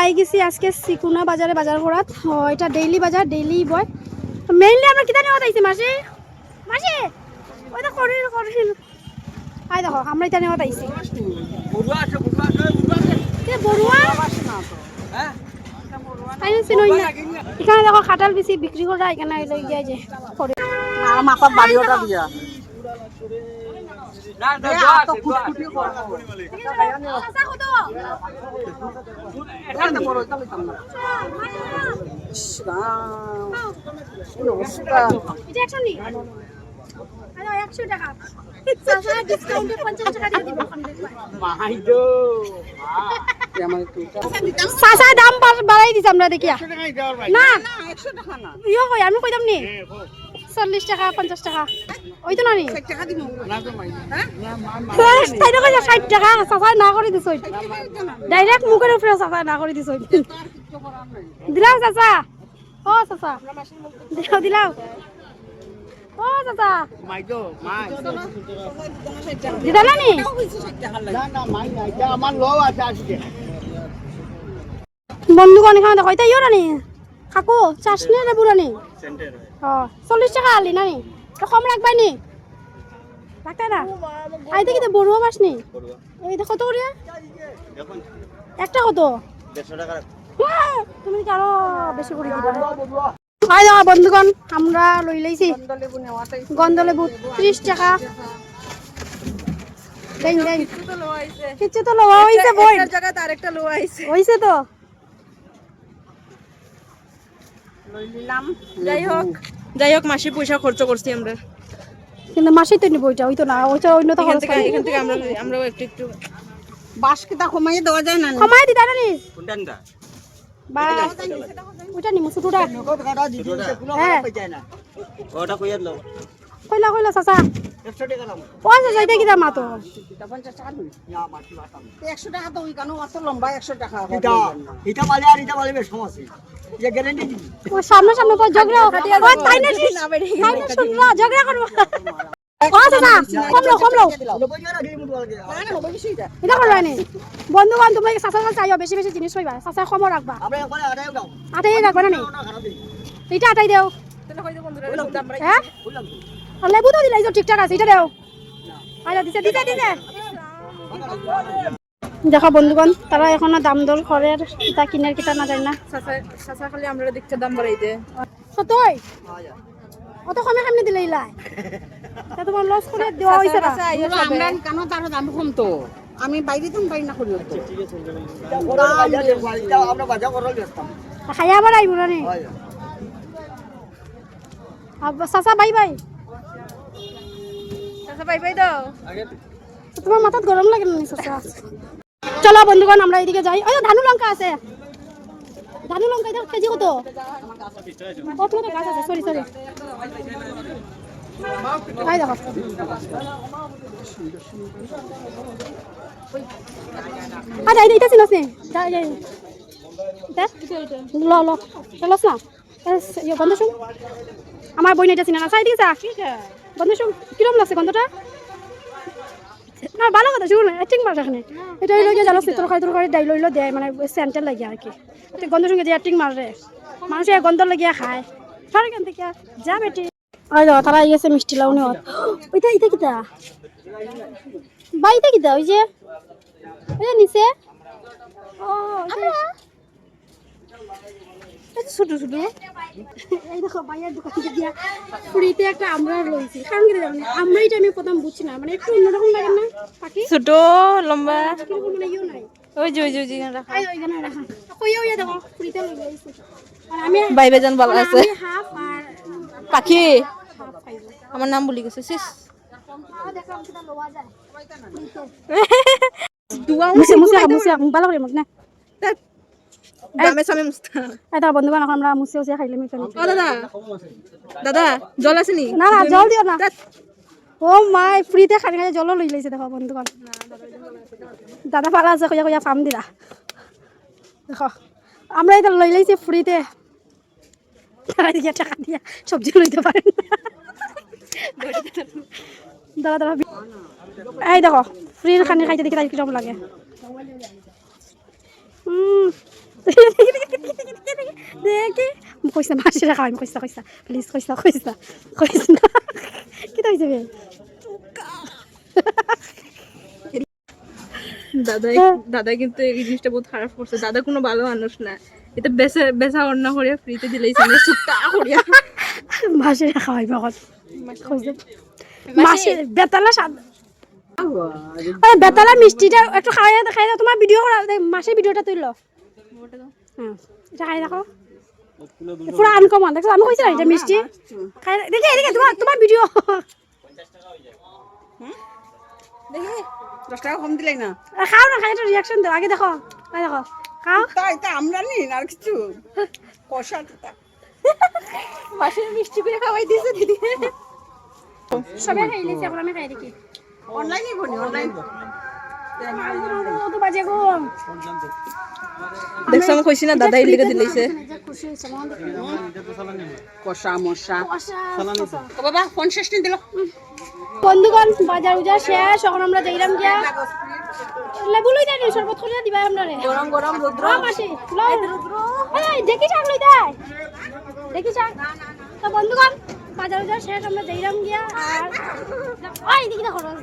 I গেছি আজকে সিকুনা বাজারে, বাজার করাত এটা ডেইলি বাজার ডেইলি বয় মেইনলি আমরা কিতা নেওয়া আইছি মাসি? মাসি, ওই তো করিল করিল। আই দেখো, আমরা এটা নেওয়া না। এখানে দেখো, খাটাল বেশি বিক্রি করা, এখানে যে করে। আর মাথার বাড়ি দিয়া। আচ্ছা একশো টাকা। ডিসকাউন্টে পঞ্চাশ টাকা দিয়ে দিব। এটা। চাচা দাম বাড়- বাড়াই দিছে আমরা দেখিয়া। না। না একশো টাকা না। ইয়ে কই আমি কইতাম নি চল্লিশ টাকা পঞ্চাশ টাকা। ওই তো না নি ষাট টাকা দিব হ্যাঁ ষাট টাকা চাচা না করে দিছ ডাইরেক্ট মুখের উপরে চাচা না করে দিছ দিলাও চাচা। ও চাচা। দিলাও দিলাও। ও চাচা। দিদা না নি বন্ধুগণ এখানে দেখো এটা ইয়ে রানি কাকু চাষনি লেবু রানি ও চল্লিশ টাকা আলি নানি তো কম রাখবাই নি? রাখতে না? আই দেখি তো বড়ুয়া মাছ নি? এই দেখো কত একটা কত? তুমি আরও বেশি করে দিবা? হয় বন্ধুগণ আমরা লই লাইছি লেবু নেওয়াটাই গন্ধ লেবু ত্রিশ টাকা কিছু তো লওয়া হয়েছে বই জায়গায় আরেকটা লো আইছে হয়েছে তো? নিলাম যাই হোক যাই হোক মাসে পয়সা খরচ করছি আমরা। কিন্তু মাসেই তো নিব ওইটা ওই তো না ওইটা অন্য তো খরচ থেকে এখান থেকে আমরা আমরাও একটু একটু বাস কিটা কমাইয়ে দেওয়া যায় না কমাই দিতা না নি বা ওইটা নিমু ছোটটা হ্যাঁ। ওটা কইয়া দাও। কইলা কইলা চাচা পয়সা যাইতে কি দাম তো একশো টাকা তো ওই কানো অত লম্বা একশো টাকা এটা এটা পালে আর এটা পালে বেশ সমস্যা যে গ্যারান্টি সামনে সামনে তো ঝগড়া তাই না শুনলা ঝগড়া করব এটা বন্ধু বান তোমরা চাচা চাচা চাইও বেশি বেশি জিনিস হইবা চাচা কমও রাখবা আমরা একবারে আড়াই দাও আটাই রাখবা না দিই আটাই দেও হ্যাঁ আর লেবু তো দিলাই তো ঠিকঠাক আছে এটা দেও। আচ্ছা দিছে দিছে দিছে। দেখো বন্ধুগণ তারা এখনও দাম দর করে কিতা কিনার কিতা না জানি না। চাচা খালি আমরা দেখতে দাম বাড়াই দে। কতই অত কমে কেমনি দিলে ইলাই তা তোমার লস করে দেওয়া হয়েছে না? আমরা কানো তার দাম কম তো? আমি বাইরে তো পাই না করি তো দেব এটা আমরা বাজার করল ব্যস্তাম খাইয়া আবার আইব না হয় বাই বাই। দাও। তোমার মাথাত গরম লাগে না চলো বন্ধুগণ আমরা এদিকে যাই। ওই ধানু লঙ্কা আছে। ধানু লঙ্কা এটা কেজি কত? ও গাছ আছে সরি সরি আই দেখো। আচ্ছা এটা ল ল। না। আমার বই এটা চিনা না চাই দিকে যা। গন্ধ শুন কিরম লাগছে গন্ধটা? না ভালো কথা শুন ঠিক মার এখানে এটা হইল গিয়ে জানো তরকারি তরকারি ডাইল হইল দেয় মানে সেন্টার লাগে আর কি। গন্ধ সঙ্গে দিয়ে অ্যাক্টিং মারে। মানুষে গন্ধ লাগিয়ে খায়। সর এখান থেকে যা বেটি। আই যাও তারা গেছে মিষ্টি লাউনি ওইটা এটা কিটা? বা এটা কিটা? ওই যে ওই যে নিচে। ও ছোট ছোট। এই দেখো ভাইয়ার দোকান থেকে দিয়া একটা আমরা লইছি কারণ কি জানি আমরা এটা আমি প্রথম বুঝছি না মানে একটু অন্যরকম লাগে না পাখি ছোট লম্বা মানে ইউ নাই ওই যে ওই যে ওই রাখা ওইখানে রাখা কই ওই দেখো পুরীতে লই লইছি আর আমি বাইবে জান ভালো আছে হাফ আর পাখি আমার নাম বলি গেছে কিটা লওয়া মুছে মুছে মুছে ভালো করে মুখ না দামে সামে মুস্তা এটা বন্ধু বান্ধব আমরা মুছে মুছে খাইলে ও দাদা। দাদা জল আছে নি? না না জল দিও না। ও মাই ফ্রিতে খালি খালি জল লই লাইছে দেখো বন্ধুগণ দাদা পালা আছে কইয়া কইয়া ফার্ম দিলা। দেখো আমরা এটা লই লাইছি ফ্রিতে টাকা দিয়া টাকা দিয়া সবজি লইতে পারেন দাদা দাদা এই দেখো ফ্রির খানি খাইতে দেখি তাই কিরম লাগে। হুম কইসা প্লিজ কইসা কইসা কইস না। কি হইছে বে? দাদা দাদা কিন্তু এই জিনিসটা বহুত খারাপ করছে। দাদা কোনো ভালো মানুষ না। এটা বেচা বেচা অন্য করিয়া ফ্রিতে দিলেই সামনে সুট্টা করিয়া। মাসে হয় মগত কইছে মাসে বেতালা সাদ বেতালা মিষ্টিটা একটু খাই খাই দাও তোমার ভিডিও করা মাসের ভিডিওটা তুইল হ্যাঁ এটা খাই দেখো। পুরো আনকমন দেখছ? আমি কইছিলাম এটা মিষ্টি। খাই দেখি এদিকে তোমার তোমার ভিডিও দেখি দশ টাকা কম দিলাই না। খাও না খাই একটা রিয়াকশন দাও। আগে দেখো খাই দেখো। খাও। তাই তা আমরা নিন আর কিছু। কষা মিষ্টি করে খাওয়াই দিয়েছে দিদি। সবাই খাই লিছে এখন আমি খাই দেখি। অনলাইনে বনি অনলাইন দেখছ আমি কইছি না? দাদা দিলেইছে হয়েছে মন কষা মশা। ও বাবা দিল বন্ধুগণ বাজার উজার শেষ এখন আমরা যাইলাম গিয়া লেবু লই দেয় শরবত খুলে দিবা আমরা রে গরম গরম রুদ্র ও মাসি এই দেখি চাক লই দেয় দেখি চাক তো বন্ধুগণ বাজার উজার শেষ আমরা যাইলাম গিয়া আর ওই দেখি দেখো রস